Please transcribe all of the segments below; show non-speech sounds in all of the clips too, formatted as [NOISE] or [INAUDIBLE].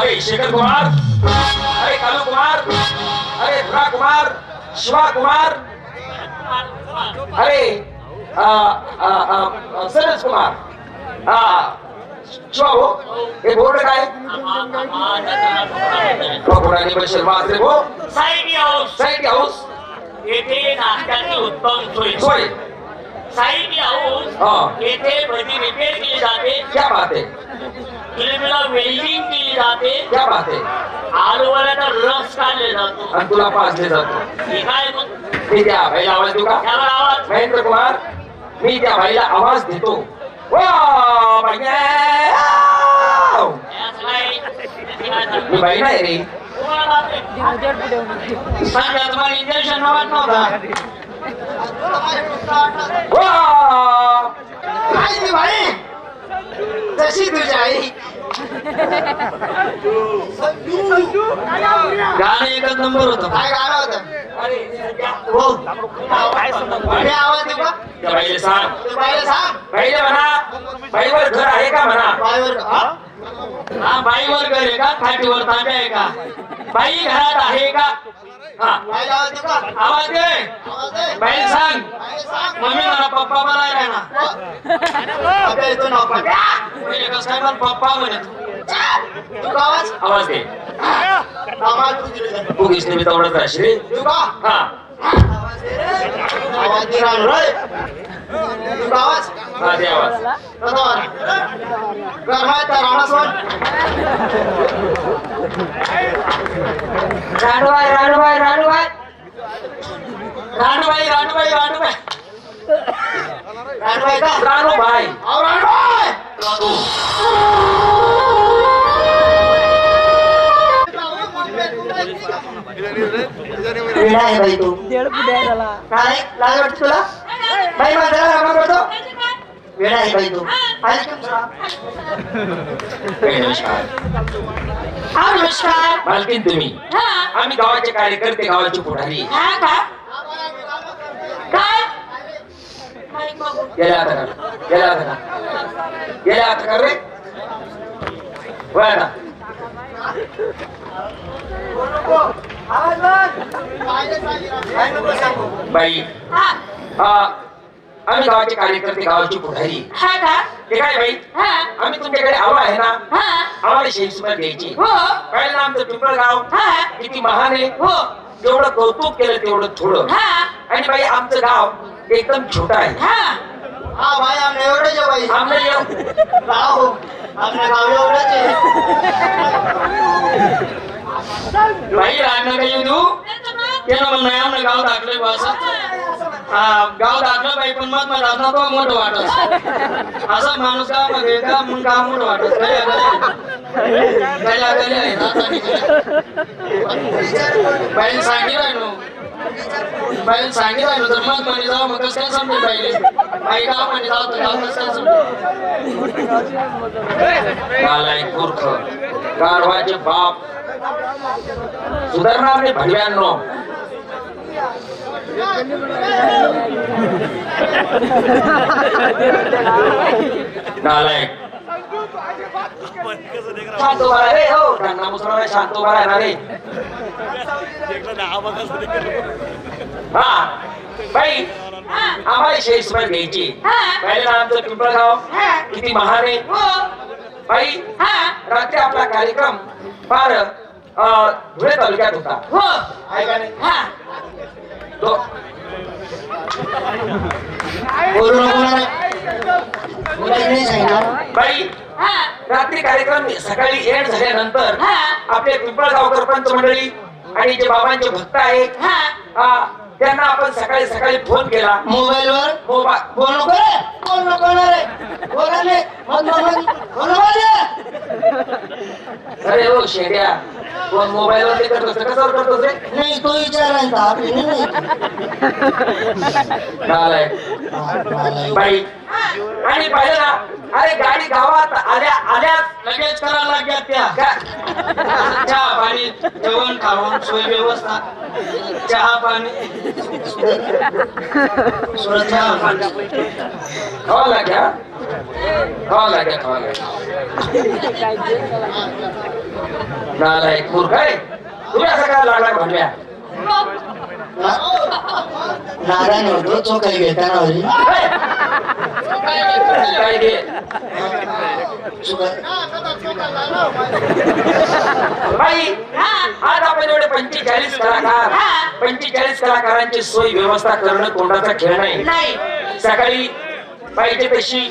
अरे शेखर कुमार अरे कालू कुमार अरे धुरा कुमार शिवा कुमार अरे सनज कुमार. हा शिवा हो हे बोर्ड काय? कोणाने वाचले हो. Side house. Side house. येथे नाश्त्याची उत्तम सोय. सोय. साईड हाऊस हा. येथे भजी रिपेअर केली जाते. क्या बात है वेल्डिंग केली जाते रस काढले जातो. आणि तुला पाजले जातो. हे काय मग? मी त्या भाईला आवाज देऊ का? आवाज. महेंद्र कुमार मी त्या भाईला आवाज देतो? मी बाई नाही रे. सांगा तुम्हाला इंजेक्शन नव्हता. तशी तुझी आई? गाणं एकच नंबर होतं. काय गाणं होतं? हो. मी आवाज देऊ का त्या बाईला सांग. तू बाईला सांग. बाईला म्हणा बाईवर घर आहे का म्हणा? बाईवर हा? बाईवर घर आहे का? खाटीवर तांब्या आहे का? बाई घरात आहे का? आवाज दे आवाज दे बाई सांग मम्मी मला पप्पा बोलायला ना. आपल्या इथं नाव पाठ. पहिले कसं काय मला पप्पा म्हणत तू आवाज? आवाज दे. आवाज तू घेतली मी तेवढंच राहशील. तू का हा. आवाज दे. आवाज दे राहिलो रे. तू का आवाज? हा दे आवाज कसा आवाज? गरमाय तर राणा सोड राणूबाई राणूबाई राणूबाई राणूबाई राणूबाई भाई अहो राणूबाई वेडा आहे काय लाज वाटते तुला बाई माझ्या रामा करतो वेडा आहे बाई तू आली तुमचा हा नमस्कार मालकीन तुम्ही. हा आम्ही गावाचे कार्यकर्ते गावाचे पुढारी. हा का? काय माईक आता का? आता का आता का रे? बाई हा आम्ही गावाचे कार्यकर्ते गावाची पुढारी. हा का? ते काय बाई? हा. आम्ही तुमच्याकडे आलो आहे ना? हा. आम्हाला शेषवर द्यायची हो. कळलं ना आमचं पिंपळगाव हा. किती महान आहे. हो. जेवढं कौतुक केलं तेवढं थोडं. हा. आणि बाई आमचं गाव एकदम छोटं आहे. हा. हा भाई आमने एवढेच आहे बाई. आमचं एव- गाव आपल्या गाव एवढंच आहे. बाई राहणं काही येऊ देऊ आम्हाला गाव दाखलं बस हा. गाव दाखला बाई पण मग मला तो मोठं वाटत असा माणूस गावामध्ये का मग गाव मोठं वाटत गल्या गल्या गल्या गल्या आहे, रातानी गल्या. सांगितलं सांगितलं तर मग म्हणे जाऊ मग कसं काय समजेल बाई गाव म्हणे जाऊ तर गाव कसं काय समजेल? नालायक मूर्ख गाढवाचे बाप. सुधारणार नाही भगव्यांनो शांत उभा राहा रे हो त्यांना शांत उभा रे हा बाई हा आम्हाला शेषवर घ्यायची हा पहिलं आमचं पिंपळगाव किती महान आहे बाई हा रात्री आपला कार्यक्रम फार धुळे तालुक्यात होता हो नाही रात्री कार्यक्रम सकाळी एंड झाल्यानंतर आपले पिंपळगावकर पंच मंडळी आणि जे बाबांचे भक्त आहेत त्यांना आपण सकाळी सकाळी फोन केला. मोबाईल. वर बोल नको रे. बोल नको ना रे. बोला रे. मग नको रे. अरे हो शेड्या. फोन मोबाईल वर करतोस तर कशावर नाही तो विचारायचा. आपली नाही नालायक. नाही. बाई. आणि पाहिलं ना अरे गाडी गावात आल्या आल्याच लगेच करायला लागल्या त्या. [LAUGHS] चहा पाणी जेवण खावण सोय व्यवस्था चहा पाणी. चहा पाणी. खावा लाग्या खावा लागेल खावा लागेल नालायक मूर्ख आहे. काय लागला नारायण होतो तो काही घेताना होती काय घे बाई आज आपण एवढे पंचेचाळीस कलाकार पंचेचाळीस कलाकारांची सोय व्यवस्था करणं तोंडाचा खेळ नाही. नाही. सकाळी पाहिजे तशी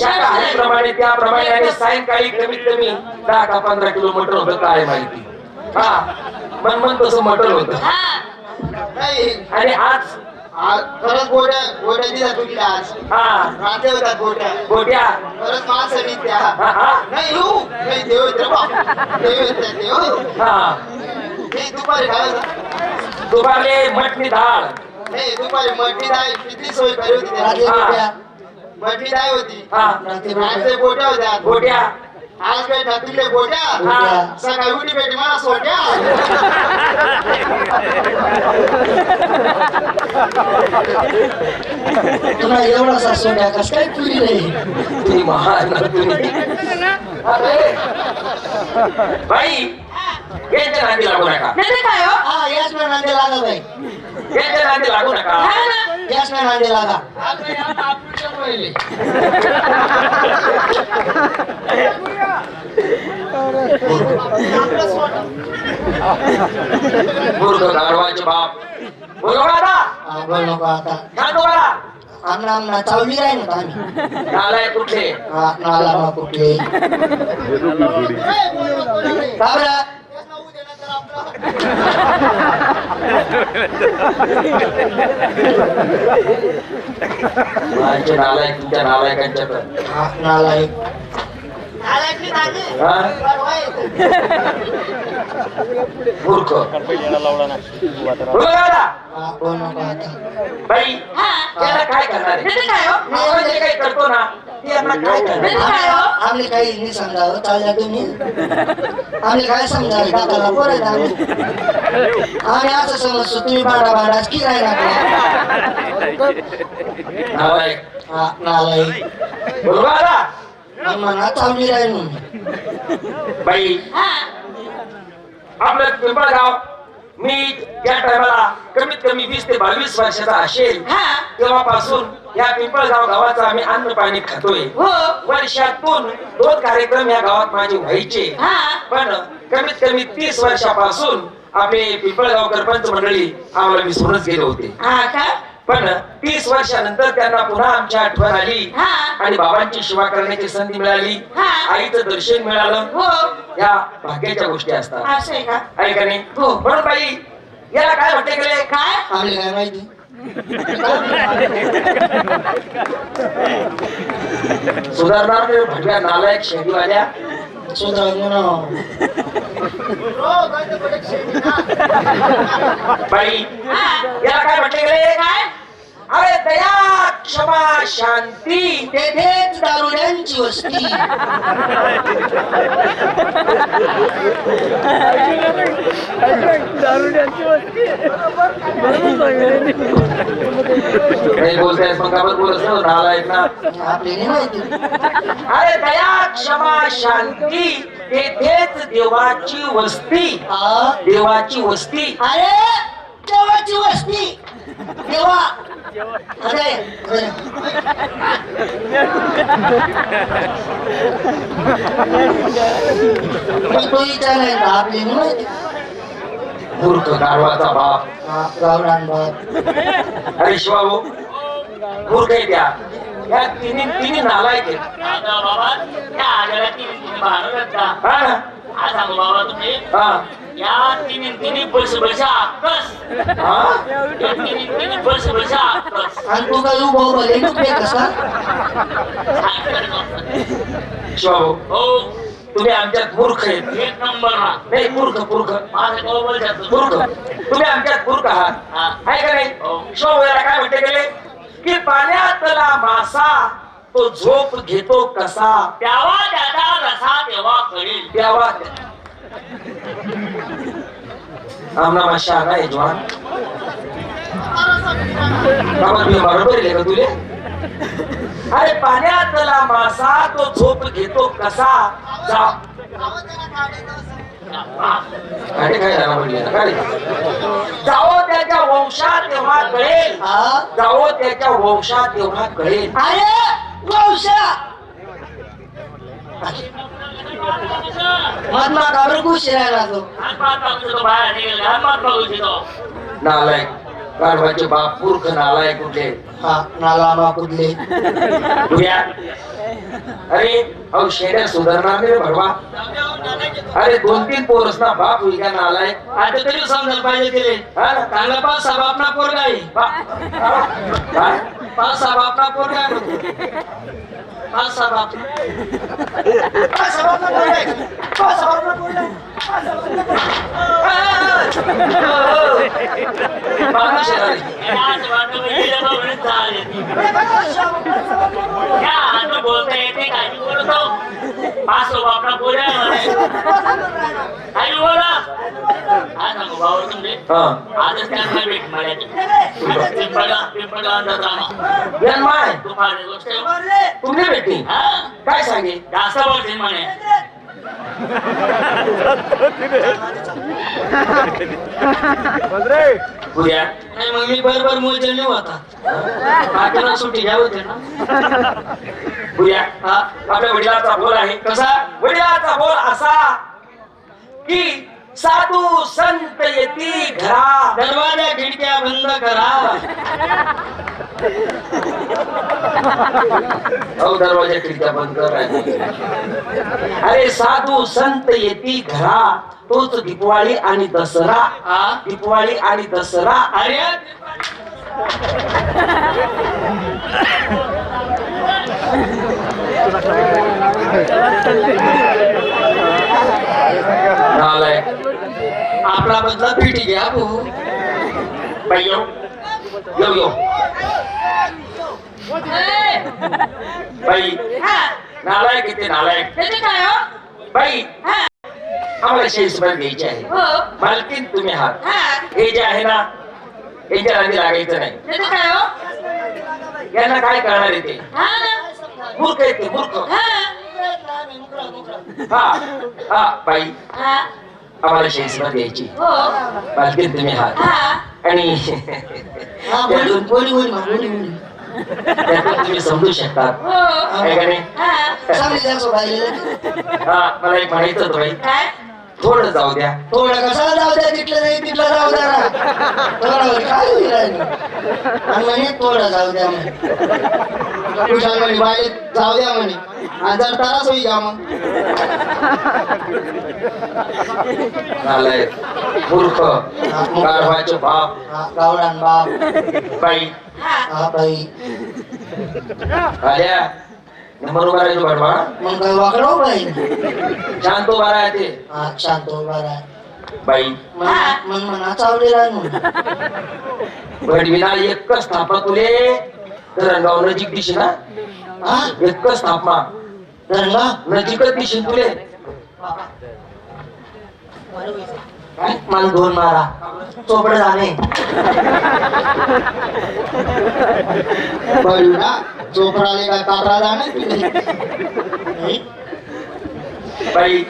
शाकाहारीप्रमाणे त्याप्रमाणे आणि सायंकाळी कमीत कमी दहा का पंधरा किलो मटण होतं काय माहिती. हा. मन मन तसं मटण होतं. हा. नाही आणि आज आज खरंच गोट्या गोट्या दिल्या तुझ्या आज. हा. राहते होत्या गोट्या. गोट्या. खरंच माणसाने त्या हा हा. नाही नाही देव येते बा. देव येते देव हा. नाही दुपारी काय? होतं? दुपारले मटणी डाळ. नाही दुपारी मटणी डाळ किती सोय करी होती. मटणी डाळ होती. हा. रात्री गोट्या होत्या. गोट्या. आज भेटा तुझे गोट्या. सकाळी उठी भेटी मला सोट्या. तुला एवढा सोट्या कस काय पुरी नाही? तुम्ही महान. बाई यांच्या नांदी लागू नका. नाही काय हो? हा याच ना नांदे लागा बाई यांच्या नांदी लागू नका. हा ना याच ना नांदे लागा मूर्ख गाढवाचे बाप. बोलो नको आता. आमना आमना चावली राही ना आम्ही नालाय कुठले नाला ना कुठले का बरं? माझे नालायक तुमच्या नालायकांच्या तर हा, नालायक हा? मूर्ख बाई त्याला काय करणार आहे काही करतो ना काय करणार हो आम्ही काही नाही समजावं चालल्या तुम्ही आम्ही काय समजावं दादाला पोर आम्ही आम्ही असं समजतो तुम्ही बाडा बाडाच की नाही लागला म्हणा चावली राहील म्हणून. बाई हा. आपलं पिंपळगाव मी त्या टायमाला कमीत कमी वीस ते बावीस वर्षाचा असेल. हा. तेव्हापासून या पिंपळगाव गावाचं आम्ही अन्न पाणी खातोय. हो. वर्षातून दोन कार्यक्रम या गावात माझे व्हायचे. हा. पण कमीत कमी तीस वर्षापासून आपले पिंपळगावकर पंच मंडळी आम्हाला विसरूनच गेले होते. हा का? पण तीस वर्षानंतर त्यांना पुन्हा आमची आठवण आली. हा. आणि बाबांची सेवा करण्याची संधी मिळाली. हा. आईचं दर्शन मिळालं. हो. या भाग्याच्या गोष्टी असतात. असं आहे का? आहे का नाही? हो. म्हणून बाई याला काय म्हटले गेले काय? आम्ही काय माहिती? सुधारणार नाही भटव्या नालायक बाई याला काय म्हटले गेले काय अरे दया क्षमा शांती तेथेच दारुड्यांची वस्ती. मग आपण बोलत ना आपली नाही माहिती अरे दया क्षमा शांती तेथेच देवाची वस्ती. देवाची वस्ती. अरे देवाची वस्ती देवा अरे अरे. पण तो विचार आहे का आपली मूर्ख गाढवाचा बाप गावरान बाप अरे शिवाभाऊ मूर्ख आहे त्या. या तिन्ही तिन्ही नालायक आहेत. आता बाबा त्या आजारात तिने भांडवत का हा. ना? हा. सांगू बाबा तुम्ही हा या तिने तिने बस बस आकस. हा? या तिने तिने बस बस आकस. आणि तू काय उभं उभं डुबले कसा शिवाभाऊ हो. तुम्ही आमच्यात मूर्ख आहेत. एक नंबर ना नाही मूर्ख मूर्ख. माझं जातो मूर्ख. तुम्ही आमच्यात मूर्ख आहात. हा. आहे का नाही? हो. शिवाभाऊ याला काय म्हणते गेले? की पाण्यातला मासा तो झोप घेतो कसा? त्यावा त्याचा रसा तेव्हा कळेल. प्यावा आमना माशा आला आहे जवान. बरोबर आहे का तुले? अरे पाण्यातला मासा तो झोप घेतो कसा? जा. गाडी काय झाला म्हणली आता? गाडी. जावो त्याच्या वंशात तेव्हा कळेल. त्याच्या वंशात तेव्हा कळेल. अरे वंशा! महात्मा गाबर खुश राहिला तो नालायक गाढवाचे बाप मूर्ख नालायक कुठले? हा नाला तुया अरे अहो शेड्या सुधारणार नाही भगवा अरे दोन तीन पोरस ना बाप होईल का नालायक आता तरी समजायला पाहिजे तिले हा ना? चांगला पाच सहा बाप ना पोर बा- काय? पाच सहा बाप ना पोर म्हणतो. पाच सहा बाप बाप शेजारी. बोलता येते काय बोलतो पाच बोला काही बोला हा. सांगू भाऊ तुमचे आजच त्यांना भेट पिंपळा पिंपळा गोष्ट तुम्ही भेटली काय सांगे जास्त बोलते म्हणे. उद्या नाही मग मी बरोबर मोजेल नाही होता बाकीला सुट्टी घ्या होते ना. उद्या हा आपल्या वडिलाचा बोल आहे. कसा? वडिलाचा बोल असा की साधू संत येती घरा. दरवाजा खिडक्या बंद करा. दरवाजा खिडक्या बंद कर अरे साधू संत येती घरा. तोच दीपवाळी आणि दसरा. दीपवाळी आणि दसरा. अरे? आपला बदला पिठी घ्या भाऊ. येऊ बाई. नालायक येते नालायक. काय हो बाई. हा आम्हाला शेषभर घ्यायची आहे. हो. मालकीन तुम्ही आहात. हा. हे जे आहे ना यांच्या नादी लागायचं नाही. हो यांना काय करणार आहे ते? हा. मूर्ख आहे ते मूर्ख. हा. हा. हा बाई. हा. आम्हाला शेषभर घ्यायची. हो. मालकीन तुम्ही आहात. हा. आणि हा तुम्ही समजू शकतात हो आहे का नाही? हा. चांगली हा मला एक म्हणायचं होतं बाई. काय? थोडं जाऊ द्या. थोडं कशाला जाऊ द्या? तिथलं नाही तिथलं जाऊ द्या ना. थोडं काय होईल? आणि म्हणे थोडं जाऊ द्या म्हणे. कुशाल म्हणे बाई जाऊ द्या म्हणे. आणि जर ताराच होई का मग. नालायक मूर्ख. गाढवाचे बाप. गावडान बाप. बाई. हा हा बाई. आल्या. नंबर उभा राहायचो गाढवा मग काय वाकडं बाई. शांत उभा राहते हा शांत उभा राहा बाई. मग मग म्हणा चावलेला आहे म्हणून. घडविना एकच स्थापना तुले. धरणगाव नजीक दिशी ना हा? एकच स्थापना. धरणगा नजीकच दिशील तुले. मला दोन मारा. चोपडे जाणे ना चोपडाले का कापरा जाणे बाई.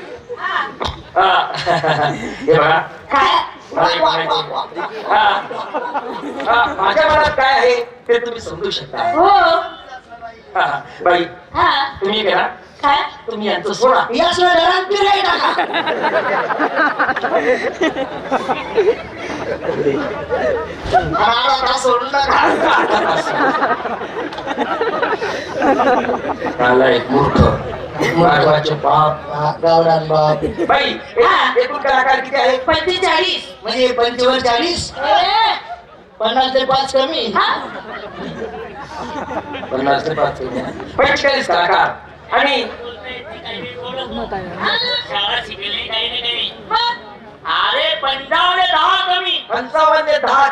हा. हे बघा. हा. हा, माझ्या मनात काय आहे ते तुम्ही समजू शकता. हो. हा, बाई. हा. तुम्ही करा काय? तुम्ही यांचं सोडा. याच घरात फिराय टाका सोडून टाका. मूर्ख बाप हा, गावडान बाप बाई एक- एकूण कलाकार किती आहे? पंचेचाळीस. म्हणजे पंचवर चाळीस? पन्नास ते पाच कमी. हा? पन्नास ते पाच पंचेचाळीस कलाकार आणि शाळा शिकले काही नाही काही अरे पंचावन्न दहा कमी. पंचावन्न दहा.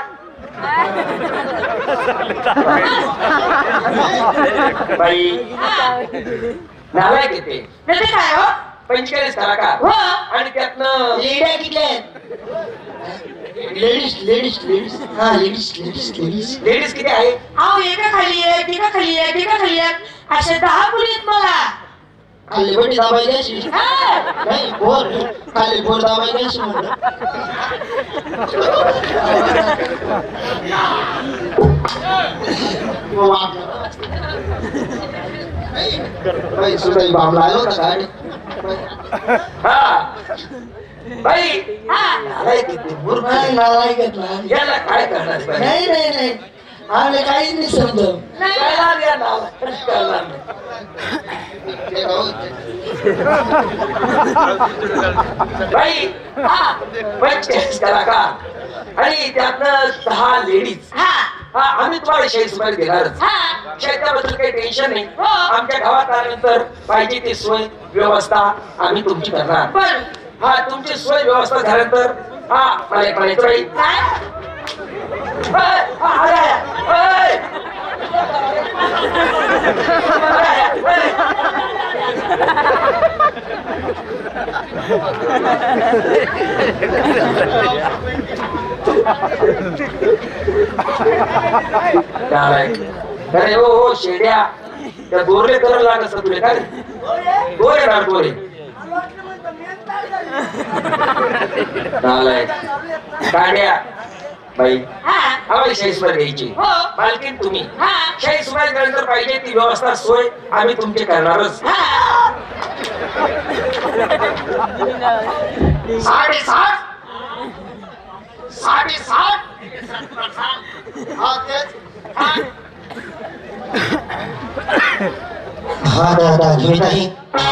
बाई नालायक येते. त्याचं काय हो? पंचेचाळीस कलाकार. हो. आणि त्यातनं लेड्या किती लेडीज लेडीज लेडीज हा. लेडीज लेडीज लेडीज लेडीज किती आहे अहो एका खाली एक एका खाली एक एका खाली एक अशा दहा मुली आहेत मला. खाल्ली बटी दाबाई घ्यायची हा. नाही बोर. खाली बोर दाबाई म्हणलं. सुद्धा बाबला आलो होता गाडी. हा. बाई हा. किती मूर्ख नाही नालायक आहेत ना. याला काय करणार बाई? नाही नाही नाही आम्ही काहीच नाही समजत नाही कळणार या नाला खरंच कळणार नाही. ते राहू दे. बाई. पंचेचाळीस कलाकार आणि त्यातनं दहा लेडीज हा. हा आम्ही तुम्हाला शेअर रुपये देणारच हा. शेताबद्दल काही टेन्शन नाही हो. आमच्या गावात आल्यानंतर पाहिजे ती सोय व्यवस्था आम्ही तुमची करणार बर हा तुमची सोय व्यवस्था झाल्यानंतर हा मला एक म्हणायचं बाई हा, अरे हो हो शेड्या. त्या गोरले करायला लागत असतं तुला काय? गोरे ना गोरे गाड्या बाई. हा. आम्हाला घ्यायची. हो. मालकीन तुम्ही. हा. शाहीस वर नंतर पाहिजे ती व्यवस्था सोय आम्ही तुमची करणारच. हा. साडेसात. साडेसात. हा हा दादा मी नाही.